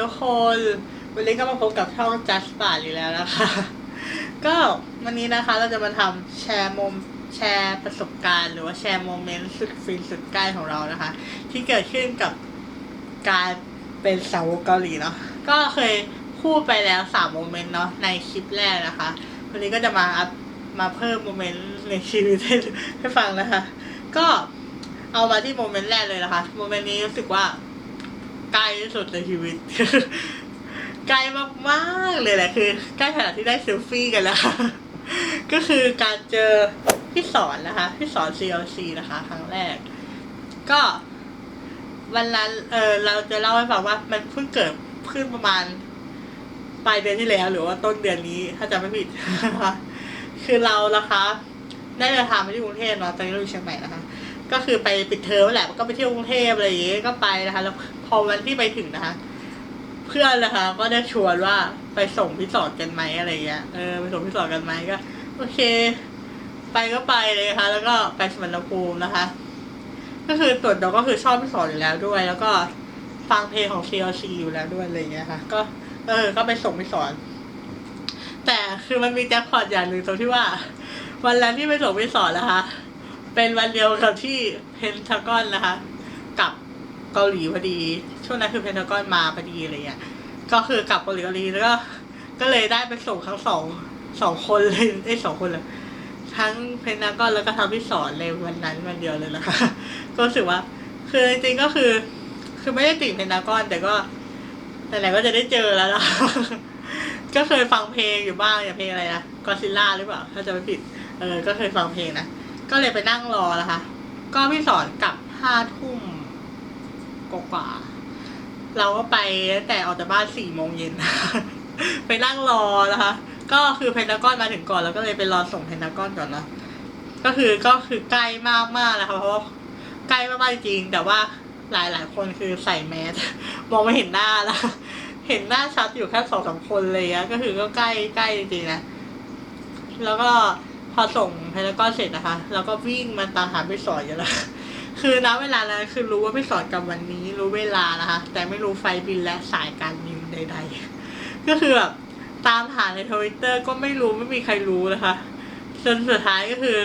ทุกคนวันนี้ก็มาพบกับช่อง Just b a r อีกแล้วนะคะ ก็วันนี้นะคะเราจะมาทำแชร์โมมแชร์ประสบการณ์ หรือว่าแชร์โมเมนต์สุดฟินสุดใกล้ของเรานะคะ ที่เกิดขึ้นกับการเป็นสาวกเกาหลีเนาะก็เคยพูดไปแล้วสามโมเมนต์เนาะในคลิปแรกนะคะวันนี้ก็จะมาอัพมาเพิ่มโมเมนต์ในชีวิตให้ให้ฟังนะคะ ก็เอามาที่โมเมนต์แรกเลยนะคะโมเมนต์นี้รู้สึกว่า กล้ที่สุดในชีวิตใกล้มากๆเลยแหละคือใกล้ขนาดที่ได้เซลฟี่กันแล้วค่ะก็คือการเจอพี่สอนนะคะพี่สอน CLC นะคะ ครั้งแรก ก็วันนั้นเออเราจะเล่าให้ฟังว่ามันเพิ่งเกิดขึ้นประมาณปลายเดือนที่แล้ว หรือว่าต้นเดือนนี้ถ้าจำไม่ผิดนะคะคือเรานะคะ ได้เดินทางไปที่กรุงเทพเนาตอนนี้เราอยู่เชียงใหม่นะคะ ก็คือไปปิดเทอมแหละก็ไปเที่ยวกรุงเทพอะไรอย่างเงี้ยก็ไปนะคะ แล้วพอวันที่ไปถึงนะคะ เพื่อนนะคะ ก็ได้ชวนว่าไปส่งพี่สอนกันไหมอะไรเงี้ยเออไปส่งพี่สอนกันไหมก็ โอเค ไปก็ไปเลยค่ะ แล้วก็ไปสมรภูมินะคะ ก็คือตัวเราก็คือชอบพี่สอนอยู่แล้วด้วย แล้วก็ฟังเพลงของ CLC อยู่แล้วด้วยอะไรเงี้ยค่ะ ก็เออ ก็ไปส่งพี่สอน แต่คือมันมีแจ็คพอตอย่างหนึ่งตรงที่ว่า วันนั้นที่ไปส่งพี่สอนนะคะ เป็นวันเดียวกับที่เพนทากอนนะคะกับเกาหลีพอดี ช่วงนั้นคือเพนทากอนมาพอดีอะไรเงี้ยก็คือกลับเกาหลีเกาหลีแล้วก็ก็เลยได้ไปส่งทั้งสองสองคนเลยไอ้สองคนเลยทั้งเพนทากอนแล้วก็ทำพี่สอนในวันนั้นวันเดียวเลยนะคะ ก็รู้สึกว่า คือจริงๆก็คือ คือไม่ได้ติดเพนทากอนแต่ก็แต่ไหนก็จะได้เจอแล้วนะก็เคยฟังเพลงอยู่บ้างอย่างเพลงอะไรนะกอซิล่าหรือเปล่า ถ้าจะไม่ผิด เออ ก็เคยฟังเพลงนะ ก็เลยไปนั่งรอนะคะ ก็พี่สอนกลับห้าทุ่มกว่าๆเราก็ไปแต่ออกจากบ้านสี่โมงเย็นไปนั่งรอนะคะ ก็คือเพนทากอนมาถึงก่อนแล้วก็เลยไปรอส่งเพนทากอนก่อนนะก็คือก็คือใกล้มากมากๆนะคะเพราะว่าใกล้มากๆจริง แต่ว่าหลายหลายๆคนคือใส่แมสมองไม่เห็นหน้าแล้วเห็นหน้าชัดอยู่แค่สองสามคนเลยอะก็คือก็ใกล้ใกล้จริงๆนะแล้วก็ พอส่งเพนทากอนเสร็จนะคะแล้วก็วิ่งมาตามหาพี่สอนอยู่แล้วคือณเวลานั้นคือรู้ว่าพี่สอนกลับวันนี้ รู้เวลานะคะ แต่ไม่รู้ไฟบินและสายการบินใด ๆ ก็คือแบบตามหาในทวิตเตอร์ก็ไม่รู้ไม่มีใครรู้นะคะจนสุดท้ายก็คือ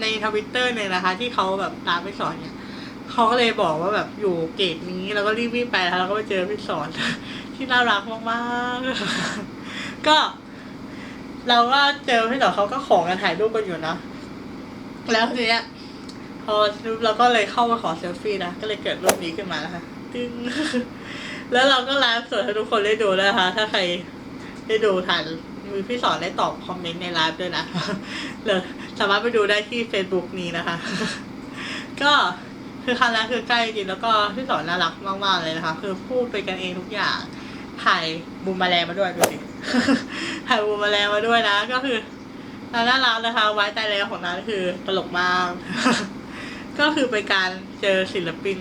ในทวิตเตอร์เนี่ยนะคะ ที่เขาแบบตามพี่สอนเนี่ยเขาก็เลยบอกว่าแบบอยู่เกตนี้แล้วก็รีบวิ่งไปแล้วก็ไปเจอพี่สอนที่น่ารักมากๆก็ เราก็เจอพี่สอนเขาก็ของกันถ่ายรูปกันอยู่นะ แล้วทีเนี้ยพอเราก็เลยเข้ามาขอเซลฟี่นะ ก็เลยเกิดรูปนี้ขึ้นมานะคะตึ้งแล้วเราก็ไลฟ์สดให้ทุกคนได้ดูแล้วนะคะ ถ้าใครได้ดูทันมีพี่สอนได้ตอบคอมเมนต์ในไลฟ์ด้วยนะเลยสามารถไปดูได้ที่ Facebook นี้นะคะ ก็คือครั้งแรกคือใกล้จริงแล้วก็พี่สอนน่ารักมาก ๆ เลยนะคะ คือพูดไปกันเองทุกอย่างถ่ายบูมมาแมลงมาด้วยดูสิ ถ่ายบูมแมลงมาด้วยนะ ก็คือน่ารักนะคะ ไว้ใจแล้วของนั้นคือตลกมาก ก็คือเป็นการเจอศิลปิน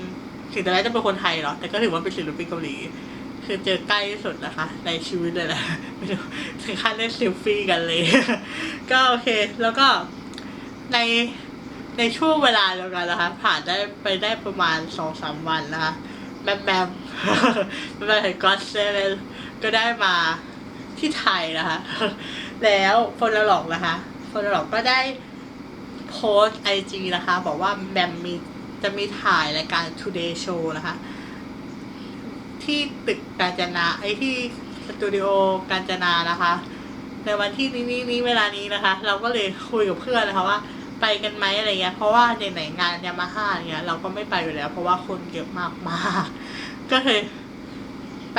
ถึงแต่แรกจะเป็นคนไทยเนาะแต่ก็ถือว่าเป็นศิลปินเกาหลี คือเจอใกล้สุดนะคะ ในชีวิตเลยแหละไม่รู้ถึงขั้นได้เซลฟี่กันเลย ก็โอเค แล้วก็ในในช่วงเวลาเดียวกันนะคะ ผ่านได้ไปได้ประมาณสองสามวันนะคะแบมแบมแบมแบมเห็นก็อตเซเลนก็ได้มา ที่ไทยนะคะ แล้วฟอนหลอกนะคะฟอนหลอกก็ได้โพสไอจีนะคะ บอกว่าแบมมีจะมีถ่ายรายการ Today Show นะคะ ที่ตึกกาญจนาไอที่สตูดิโอกาญจนานะคะ ในวันที่นี้นี้นี้เวลานี้นะคะ เราก็เลยคุยกับเพื่อนนะคะว่าไปกันไหมอะไรเงี้ย เพราะว่าในไหนงานยามาฮ่าเงี้ยเราก็ไม่ไปอยู่แล้ว เพราะว่าคนเยอะมากมากก็เลย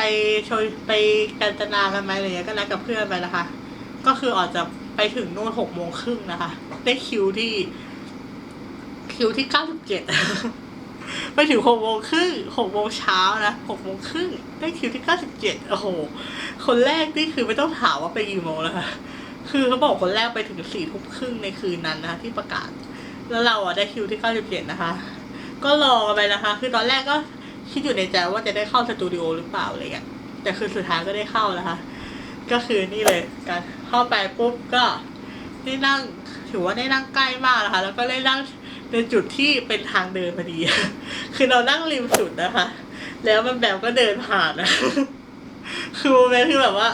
ไปชยไปกาญจนากันไหมอะไรเงี้ยก็นัดกับเพื่อนไปนะคะ ก็คือออกจะไปถึงนู่นหกโมงครึ่งนะคะ ได้คิวที่ คิวที่เก้าสิบเจ็ดไปถึงหกโมงครึ่งหกโมงเช้านะหกโมงครึ่งได้คิวที่เก้าสิบเจ็ดโอ้โห คนแรกนี่คือไม่ต้องถามว่าไปกี่โมงแล้วค่ะ คือเขาบอกคนแรกไปถึงสี่ทุ่มครึ่งในคืนนั้นนะคะที่ประกาศ แล้วเราอะได้คิวที่เก้าสิบเจ็ดนะคะ ก็รอไปนะคะ คือตอนแรกก็ คิดอยู่ในใจว่าจะได้เข้าสตูดิโอหรือเปล่าอะไรเงี้ยแต่คือสุดท้ายก็ได้เข้านะคะ ก็คือนี่เลยการเข้าไปปุ๊บก็ได้นั่งถือว่าได้นั่งใกล้มากนะคะ แล้วก็ได้นั่งในจุดที่เป็นทางเดินพอดี คือเรานั่งริมสุดนะคะ แล้วมันแบบก็เดินผ่านนะคือโมเมนต์คือแบบว่า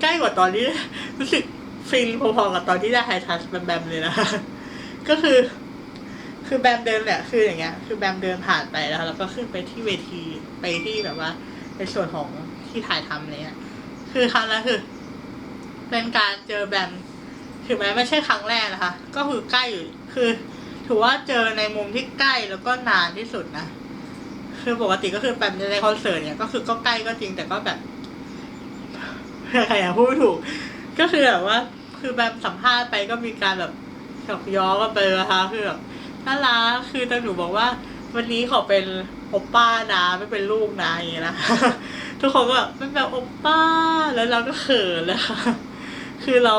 ใกล้กว่าตอนที่รู้สึกฟินพอๆกับตอนที่ได้ไฮทัชแบมแบมเลยนะ ก็คือ คือแบมเดินแหละคืออย่างเงี้ย คือแบมเดินผ่านไปแล้วแล้วก็ขึ้นไปที่เวทีไปที่แบบว่าในส่วนของที่ถ่ายทำเลยอะคือครั้งนั้นคือ เป็นการเจอแบมถึงแม้ไม่ใช่ครั้งแรกนะคะ ก็คือใกล้อยู่คือ ถือว่าเจอในมุมที่ใกล้แล้วก็นานที่สุดนะคือปกติก็คือแบมในคอนเสิร์ตเนี่ยก็คือก็ใกล้ก็จริงแต่ก็แบบใครอยากพูดถูก ก็คือแบบว่า คือแบมสัมภาษณ์ไปก็มีการแบบหยอกย้อกันไปนะคะคือแบบ น่ารักคือแต่หนูบอกว่า วันนี้ขอเป็นโอปป้านะไม่เป็นลูกนะอย่างเงี้ยนะทุกคนก็แบบเป็นแบบโอป้าแล้วเราก็เขินเลยค่ะคือเรา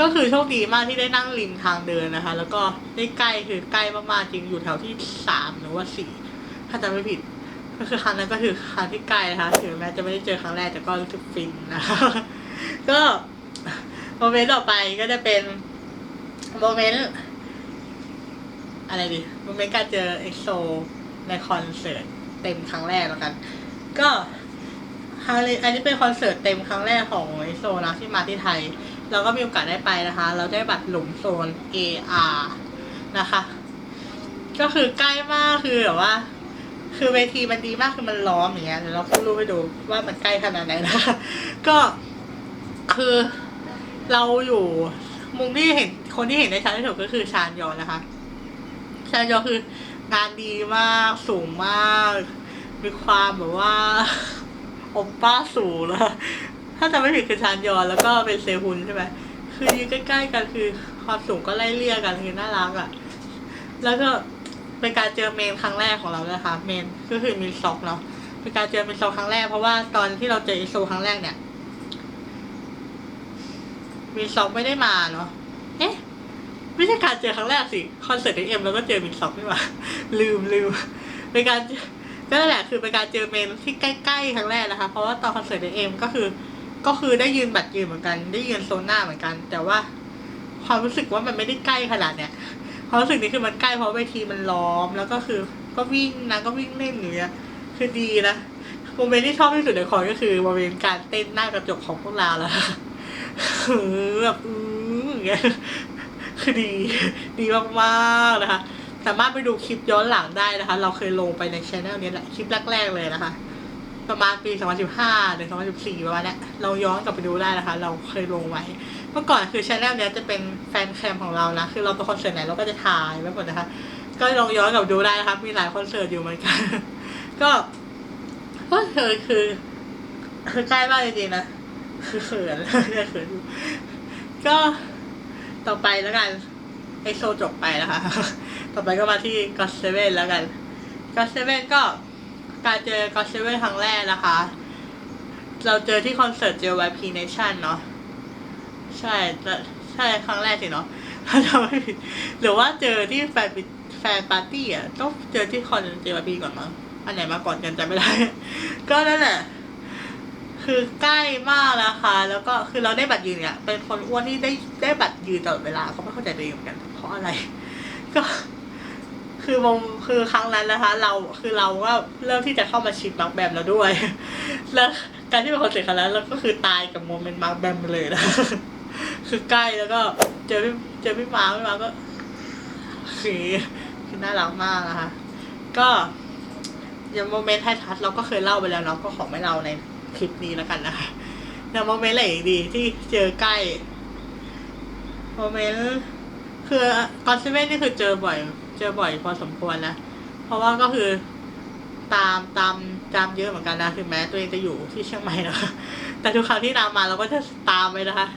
ก็คือโชคดีมากที่ได้นั่งริมทางเดินนะคะ แล้วก็ได้ใกล้คือใกล้มากๆจริงอยู่แถวที่สามหรือว่าสี่ถ้าจำไม่ผิด ก็คือครั้งนั้นก็คือครั้งที่ใกล้นะคะถึงแม้จะไม่ได้เจอครั้งแรกแต่ก็รู้สึกฟินนะคะก็โมเมนต์ต่อไปก็จะเป็นโมเมนต์ อะไรดีโมเมนต์การเจอเอ็กโซในคอนเสิร์ตเต็มครั้งแรกแล้วกัน ก็ครั้งนี้อันนี้เป็นคอนเสิร์ตเต็มครั้งแรกของเอ็กโซนะที่มาที่ไทย เราก็มีโอกาสได้ไปนะคะ เราได้บัตรหลุมโซน AR นะคะ ก็คือใกล้มากคือแบบว่า คือเวทีมันดีมากคือมันล้อมอย่างเงี้ยเดี๋ยวเราขึ้นรูปให้ดูว่ามันใกล้ขนาดไหนนะก็คือเราอยู่มุมที่เห็นคนที่เห็นได้ชัดที่สุดก็คือชานยอนนะคะ ชานยอคืองานดีมากสูงมาก มีความแบบว่าอปป้าสูงแล้วถ้าจำไม่ผิดคือชานยอนแล้วก็เป็นเซฮุนใช่ไหมคือยืนใกล้ๆกันคือความสูงก็ไล่เลี่ยกันคือน่ารักอะ่ะ แล้วก็เป็นการเจอเมนครั้งแรกของเรานะคะ เมนก็คือมินซอกเนาะเป็นการเจอมินซอกครั้งแรกเพราะว่าตอนที่เราเจออิโซครั้งแรกเนี่ยมินซอกไม่ได้มาเนาะเอ๊ะ ไม่ใช่การเจอครั้งแรกสิ คอนเสิร์ตเอ็มแล้วก็เจอมินซ็อกนี่หว่าลืมลืมเป็นการก็นั่นแหละคือเป็นการเจอเมนที่ใกล้ๆครั้งแรกนะคะ เพราะว่าตอนคอนเสิร์ตเอ็มก็คือ ก็คือได้ยืนบัตรยืนเหมือนกัน ได้ยืนโซนหน้าเหมือนกัน แต่ว่าความรู้สึกว่ามันไม่ได้ใกล้ขนาดเนี้ยความรู้สึกนี้คือมันใกล้เพราะเวทีมันล้อมแล้วก็คือก็วิ่งนะก็วิ่งเล่นอยู่เนี้ยคือดีนะโมเมนต์ที่ชอบที่สุดในคอนก็คือโมเมนต์การเต้นหน้ากระจกของพวกเราแล้วแบบอืออย่างเงี้ย คือดี ดีมากๆนะคะ สามารถไปดูคลิปย้อนหลังได้นะคะ เราเคยลงไปในช anel นี้แหละ คลิปแรกๆเลยนะคะ ประมาณปี 2015หรือ2014 ประมาณนี้เราย้อนกลับไปดูได้นะคะ เราเคยลงไว้ เมื่อก่อนคือช anel นี้จะเป็นแฟนแคมของเรานะ คือเราไปคอนเสิร์ตไหนเราก็จะถ่ายไว้หมดนะคะ ก็ลองย้อนกลับดูได้นะคะ มีหลายคอนเสิร์ตอยู่เหมือนกัน ก็ก็คือคือคือใกล้มากจริงๆนะคือเขินเนี่ยเขินอก็ ต่อไปแล้วกันไอโซจบไปนะคะต่อไปก็มาที่ก็เซเว่นแล้วกันก็เซเว่นก็การเจอก็เซเว่นครั้งแรกนะคะ เราเจอที่คอนเสิร์ต JYP Nation เนาะใช่ใช่ครั้งแรกสิเนาะถ้าจำไม่ผิดหรือว่าเจอที่แฟนปิแฟนปาร์ตี้อะต้องเจอที่คอน JYP ก่อนมั้งอันไหนมาก่อนกันจำไม่ได้ ก็นั่นแหละ คือใกล้มากนะคะแล้วก็คือเราได้บัตรยืนเนี่ย เป็นคนอ้วนที่ได้ได้บัตรยืนตลอดเวลาเขาไม่เข้าใจตัวเองเหมือนกันเพราะอะไร ก็ คือวงคือครั้งนั้นนะคะ เราคือเราก็เริ่มที่จะเข้ามาชิดมาร์กแบมแล้วด้วย แล้วการที่เป็นคนเสียครั้งนั้นเราก็คือตายกับโมเมนต์มาร์กแบมไปเลยนะคือใกล้แล้วก็เจอพี่เจอพี่มาพี่มาก็คือคือน่ารักมากนะคะ ก็อย่างโมเมนต์ไททัสเราก็เคยเล่าไปแล้วเนาะก็ขอไม่เล่าใน คลิปนี้แล้วกันนะคะอย่างโมเมนต์อะไรอีกดีที่เจอใกล้โมเมนต์คือกอนเซเว่นนี่คือเจอบ่อย เจอบ่อยพอสมควรนะเพราะว่าก็คือตามตามตามเยอะเหมือนกันนะถึงแม้ตัวเองจะอยู่ที่เชียงใหม่นะคะแต่ทุกครั้งที่ตามมาเราก็จะตามไปนะคะ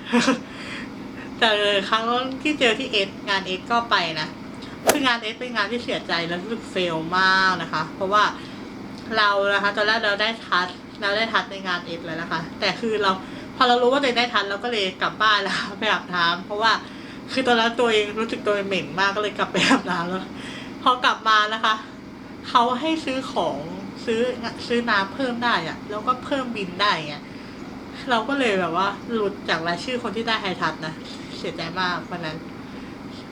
แต่ครั้งที่เจอที่เอสงานเอสก็ไปนะคืองานเอสเป็นงานที่เสียใจและรู้สึกเฟลมากนะคะ เพราะว่าเรานะคะตอนแรกเราได้ทัด เราได้ทัดในงานเอสแล้วนะคะ แต่คือเราพอเรารู้ว่าตัวเองได้ทัดเราก็เลยกลับบ้านแล้วไปอาบน้ำเพราะว่าคือตอนนั้นตัวเองรู้สึกตัวเองเหม็นมากก็เลยกลับไปอาบน้ำแล้วพอกลับมานะคะเขาให้ซื้อของซื้อซื้อน้ำเพิ่มได้อะแล้วก็เพิ่มบินได้ไงเราก็เลยแบบว่าหลุดจากรายชื่อคนที่ได้ไฮทัชนะเสียใจมากวันนั้น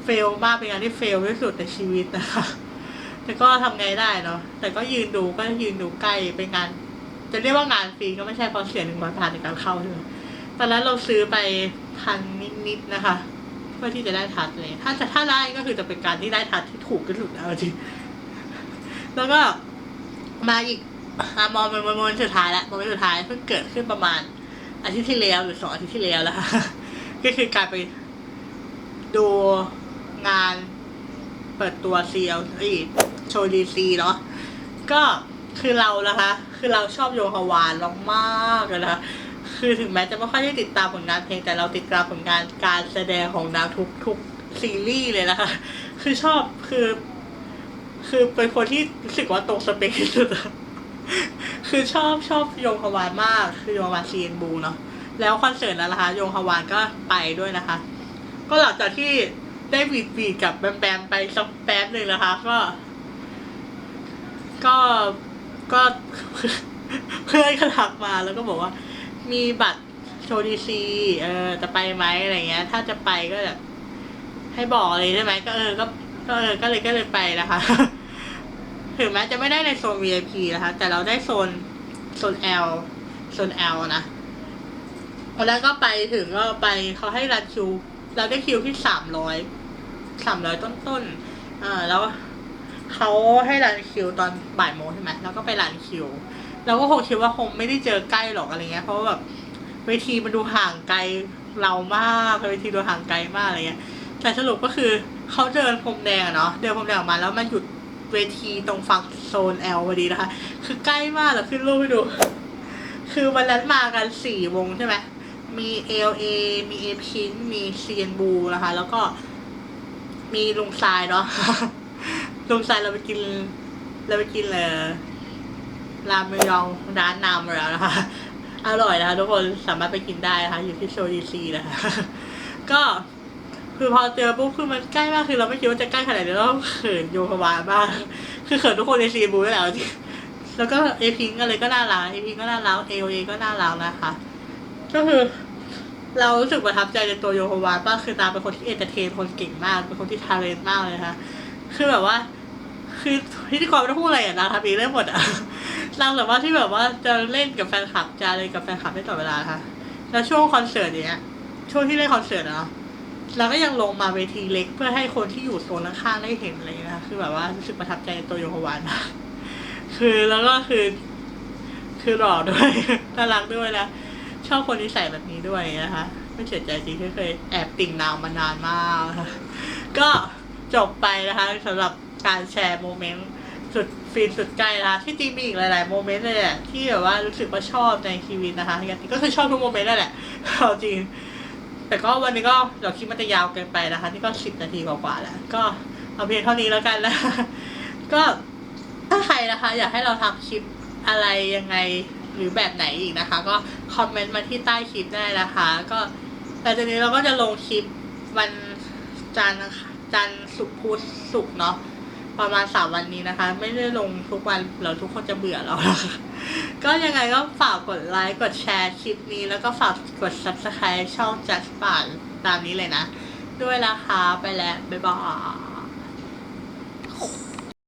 เฟลมากเป็นงานที่เฟลที่สุดในชีวิตนะคะแต่ก็ทำไงได้เนาะแต่ก็ยืนดูก็ยืนดูใกล้เป็นงาน จะเรียกว่างานฟรีก็ไม่ใช่เพราะเสียหนึ่งร้อยบาทในการเข้าใช่ไหมตอนนั้นเราซื้อไปพันนิดๆนะคะ เพื่อที่จะได้ทัดเลย ถ้าจะถ้าได้ก็คือจะเป็นการที่ได้ทัดที่ถูกที่สุดแล้วจริงแล้วก็มาอีกมามองเป็นโมเมนสุดท้ายแล้วมเมนสุดท้ายเพิ่งเกิดขึ้นประมาณอาทิตย์ที่แล้วหรือสองอาทิตย์ที่แล้วแล้วค่ะก็คือการไปดูงานเปิดตัวซีเอลโชว์ดีซีเนาะก็คือเรานะคะ คือเราชอบโยฮาวานมากๆเลยนะคะคือถึงแม้จะไม่ค่อยได้ติดตามผลงานเพลงแต่เราติดตามผลงานการแสดงของนางทุกทุกซีรีส์เลยนะคะคือชอบคือ คือเป็นคนที่รู้สึกว่าตรงสเปคที่สุดอะคือชอบชอบโยงฮวานมาก คือโยงฮวานซีนบูเนาะแล้วคอนเสิร์ตนั้นนะคะโยงฮวานก็ไปด้วยนะคะ ก็หลังจากที่ได้วีดวีดกับแบมแบมไปสักแป๊บหนึ่งนะคะ ก็ ก็ ก็เพื่อนก็ทักมาแล้วก็บอกว่า มีบัตรโชว์ดีซีเออจะไปไหมอะไรเงี้ย ถ้าจะไปก็แบบให้บอกเลยใช่ไหมก็เออก็ก็เออก็เลยก็เลยไปนะคะ ถึงแม้จะไม่ได้ในโซน VIP นะคะ แต่เราได้โซนโซน L โซน L นะแล้วก็ไปถึงก็ไปเขาให้รันคิว เราได้คิวที่สามร้อยสามร้อยต้นๆอ่าแล้ว เขาให้รันคิวตอนบ่ายโมงใช่ไหมแล้วก็ไปรันคิวเราก็คงคิดว่าคงไม่ได้เจอใกล้หรอกอะไรเงี้ยเพราะว่าแบบเวทีมันดูห่างไกลเรามากเวทีดูห่างไกลมากอะไรเงี้ยแต่สรุปก็คือเขาเดินพรมแดงเนาะเดินพรมแดงออกมาแล้วมาหยุดเวทีตรงฝั่งโซน L พอดีนะคะ คือใกล้มากแล้วขึ้นรูปให้ดู คือวันนั้นมากันสี่วงใช่ไหมมี LA มี A Pink มี CN b l u นะคะ แล้วก็มีลุงทรายเนาะ ลุงทรายเราไปกิน เราไปกินเลยรามยองร้านนามแล้วนะคะ อร่อยนะคะทุกคนสามารถไปกินได้นะคะอยู่ที่โชดีซีนะคะ ก็คือพอเจอปุ๊บคือมันใกล้มากคือเราไม่คิดว่าจะใกล้ขนาดนี้แล้วเขินโยคาวามากคือเขินทุกคนในซีบูนและเอาจริงแล้วก็เอพิงอะไรก็น่ารักเอพิงก็น่ารักเอโอเอก็น่ารักนะคะ ก็คือ เรารู้สึกประทับใจในตัวโยโฮวานมากคือนางเป็นคนที่เอนเตอร์เทนคนเก่งมากเป็นคนที่ทาเลนต์มากเลยนะคะคือแบบว่า คือพิธีกรไม่ต้องพูดอะไรอะนางทำเองได้หมดอะนางแบบว่าที่แบบว่าจะเล่นกับแฟนคลับจะอะไรกับแฟนคลับได้ตลอดเวลาค่ะ แล้วช่วงคอนเสิร์ตเนี้ย ช่วงที่เล่นคอนเสิร์ตเนาะเราก็ยังลงมาเวทีเล็กเพื่อให้คนที่อยู่โซนข้างๆได้เห็นอะไรเลยนะคะคือแบบว่ารู้สึกประทับใจตัวโยโฮวานมากคือแล้วก็คือ คือหล่อด้วยน่ารักด้วยนะชอบคนที่ใส่แบบนี้ด้วยนะคะไม่เสียใจจริงที่เคยแอบติ่งนางมานานมากนะคะก็จบไปนะคะสำหรับ การแชร์โมเมนต์สุดฟินสุดใกลนะคะที่จริงมีอีกหลาย ๆ โมเมนต์เลยแหละที่แบบว่ารู้สึกว่าชอบในชีวิตนะคะก็คือชอบทุกโมเมนต์นั่นแหละเอาจริง แต่ก็วันนี้ก็เดี๋ยวคลิปมันจะยาวเกินไปนะคะ นี่ก็สิบนาทีกว่าๆแล้ว ก็เอาเพียงเท่านี้แล้วกันนะก็ถ้าใครนะคะ อยากให้เราทำคลิปอะไรยังไงหรือแบบไหนอีกนะคะ ก็คอมเมนต์มาที่ใต้คลิปได้นะคะ ก็แต่จากนี้เราก็จะลงคลิปวันจันทร์จันทร์ศุกพุธศุกเนาะ ประมาณสามวันนี้นะคะ ไม่ได้ลงทุกวันเราทุกคนจะเบื่อเราแล้วก็ยังไงก็ฝากกดไลค์กดแชร์คลิปนี้ แล้วก็ฝากกด subscribe ช่อง Just ป่านตามนี้เลยนะ ด้วยนะคะไปแล้ว บ๊ายบาย